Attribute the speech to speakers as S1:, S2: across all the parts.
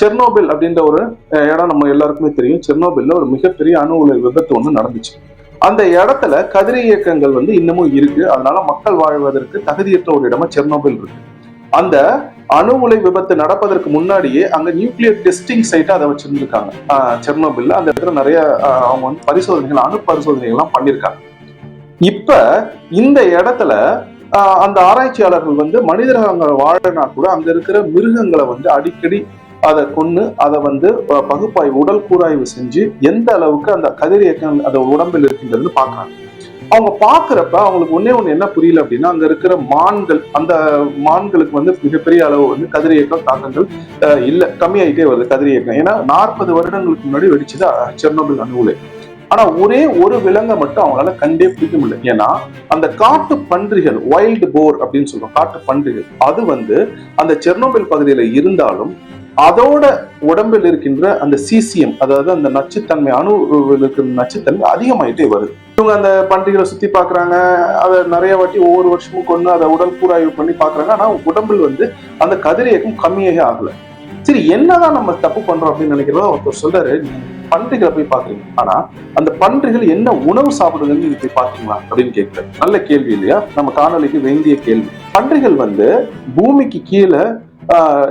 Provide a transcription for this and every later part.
S1: Chernobyl அப்படின்ற ஒரு இடம் நம்ம எல்லாருக்குமே தெரியும். செர்னோபில்ல ஒரு மிகப்பெரிய அணு உலை விபத்து ஒன்று நடந்துச்சு. அந்த இடத்துல கதிரை இயக்கங்கள் வந்து இன்னமும் இருக்கு. அதனால மக்கள் வாழ்வதற்கு தகுதியற்ற ஒரு இடமா செர்னோபில் இருக்கு. அந்த அணு உலை விபத்து நடப்பதற்கு முன்னாடியே அங்க நியூக்ளியர் டெஸ்டிங் சைட்டை அதை வச்சிருந்திருக்காங்க. ஆஹ் செர்னோபில்ல. அந்த இடத்துல நிறைய அவங்க வந்து பரிசோதனைகள் அணு பரிசோதனைகள்லாம் பண்ணியிருக்காங்க. இப்ப இந்த இடத்துல ஆஹ் அந்த ஆராய்ச்சியாளர்கள் வந்து மனிதர்கள் வாழனா கூட அங்க இருக்கிற மிருகங்களை வந்து அடிக்கடி அதை கொன்னு அதை வந்து பகுப்பாய் பகுப்பாய்வு உடல் கூராய்வு செஞ்சு எந்த அளவுக்கு அந்த கதிரியக்கம் அந்த உடம்பில் இருக்கின்றது பார்க்குறாங்க. அவங்க பாக்குறப்ப அவங்களுக்கு ஒன்னே ஒண்ணு என்ன புரியல அப்படின்னா அங்க இருக்கிற மான்கள் அந்த மான்களுக்கு வந்து மிகப்பெரிய அளவு வந்து கதிரியக்கம் தாக்கங்கள் இல்லை இல்ல கம்மியாயிட்டே வருது கதிரியக்கம் ஏன்னா நாற்பது வருடங்களுக்கு முன்னாடி வெடிச்சது செர்னோபில் அணு ஆனா ஒரே ஒரு விலங்கை மட்டும் அவங்களால கண்டே பிடிக்க முடியல. ஏன்னா அந்த காட்டு பன்றிகள் வைல்டு போர் அப்படின்னு சொல்றோம் காட்டு பன்றிகள். அது வந்து அந்த செர்னோபில் பகுதியில இருந்தாலும் அதோட உடம்பில் இருக்கின்ற அந்த சிசிஎம் அதாவது அந்த நச்சுத்தன்மை அணுவில் இருக்கிற நச்சுத்தன்மை அதிகமாயிட்டே வருது. இவங்க அந்த பன்றிகளை சுத்தி பாக்குறாங்க அதை நிறைய வாட்டி ஒவ்வொரு வருஷமும் கொண்டு அதை உடல் கூராய்வு பண்ணி பாக்குறாங்க ஆனா உடம்பில் வந்து அந்த கதிரியக்கம் கம்மியாக ஆகல. சரி என்னதான் நம்ம தப்பு பண்றோம் அப்படின்னு நினைக்கிறதோ ஒருத்தர் சொல்றாரு பன்றிகளை போய் பாக்குறீங்க ஆனா அந்த பன்றிகள் என்ன உணவு சாப்பிடுதுன்னு நீங்க போய் பாத்தீங்களா அப்படின்னு கேட்கிறாரு. நல்ல கேள்வி இல்லையா? நம்ம காணொலிக்கு வேண்டிய கேள்வி. பன்றிகள் வந்து பூமிக்கு கீழே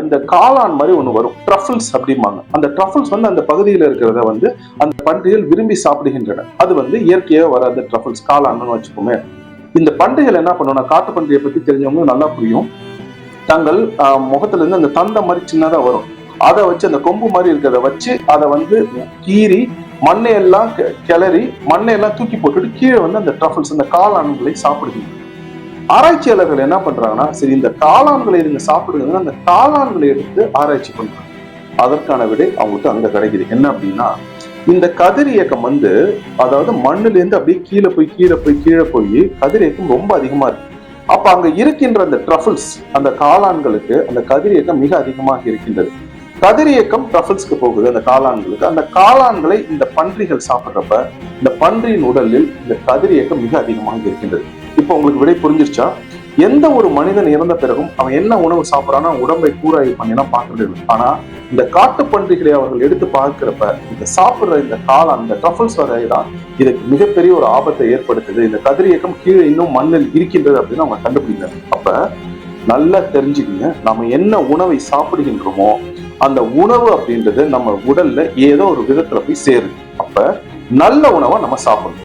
S1: இந்த காளான் மாதிரி ஒண்ணு வரும். ட்ரஃபிள்ஸ் அப்படிம்பாங்க. அந்த ட்ரஃபிள்ஸ் வந்து அந்த பகுதியில் இருக்கிறத வந்து அந்த பன்றிகள் விரும்பி சாப்பிடுகின்றன. அது வந்து இயற்கையாக வராது ட்ரஃபிள்ஸ் காளான்னு வச்சுக்கோமே. இந்த பன்றிகள் என்ன பண்ணணும் காட்டு பன்றியை பத்தி தெரிஞ்சவங்க நல்லா புரியும். தங்கள் முகத்துலேருந்து முகத்துல இருந்து அந்த தந்தை மாதிரி சின்னதா வரும். அதை வச்சு அந்த கொம்பு மாதிரி இருக்கிறத வச்சு அதை வந்து கீறி மண்ணை எல்லாம் கிளறி மண்ணை எல்லாம் தூக்கி போட்டுட்டு கீழே வந்து அந்த ட்ரஃபிள்ஸ் அந்த காளான்களை சாப்பிடுது ஆராய்ச்சியாளர்கள் என்ன பண்றாங்கன்னா சரி இந்த காளான்களை நீங்க சாப்பிடுங்கன்னா அந்த காளான்களை எடுத்து ஆராய்ச்சி பண்றாங்க. அதற்கான விடை அவங்களுக்கு அங்க கிடைக்குது. என்ன அப்படின்னா இந்த கதிர் இயக்கம் வந்து அதாவது மண்ணுல இருந்து அப்படியே கீழே போய் கீழே போய் கீழே போய் கதிர் இயக்கம் ரொம்ப அதிகமா இருக்கு. அப்ப அங்க இருக்கின்ற அந்த ட்ரஃபிள்ஸ் அந்த காளான்களுக்கு அந்த கதிர் இயக்கம் மிக அதிகமாக இருக்கின்றது. கதிர் இயக்கம் ட்ரஃபிள்ஸ்க்கு போகுது அந்த காளான்களுக்கு அந்த காளான்களை இந்த பன்றிகள் சாப்பிடுறப்ப இந்த பன்றியின் உடலில் இந்த கதிர் இயக்கம் மிக அதிகமாக இருக்கின்றது. இப்போ உங்களுக்கு விடை புரிஞ்சிருச்சா? எந்த ஒரு மனிதன் இறந்த பிறகும் அவன் என்ன உணவு சாப்பிட்றான்னா உடம்பை கூராய்வு பண்ணினா பார்க்கறது இல்லை. ஆனா இந்த காட்டு பன்றிகளை அவர்கள் எடுத்து பார்க்கிறப்ப இந்த சாப்பிடுற இந்த காளான் இந்த ட்ரஃபல்ஸ் வகை தான் இதுக்கு மிகப்பெரிய ஒரு ஆபத்தை ஏற்படுத்துது. இந்த கதிரியக்கம் கீழே இன்னும் மண்ணில் இருக்கின்றது அப்படின்னு அவங்க கண்டுபிடிக்கிறாங்க. அப்ப நல்லா தெரிஞ்சுக்கங்க நம்ம என்ன உணவை சாப்பிடுகின்றோமோ அந்த உணவு அப்படின்றது நம்ம உடல்ல ஏதோ ஒரு விதத்துல போய் சேருது. அப்ப நல்ல உணவை நம்ம சாப்பிடணும்.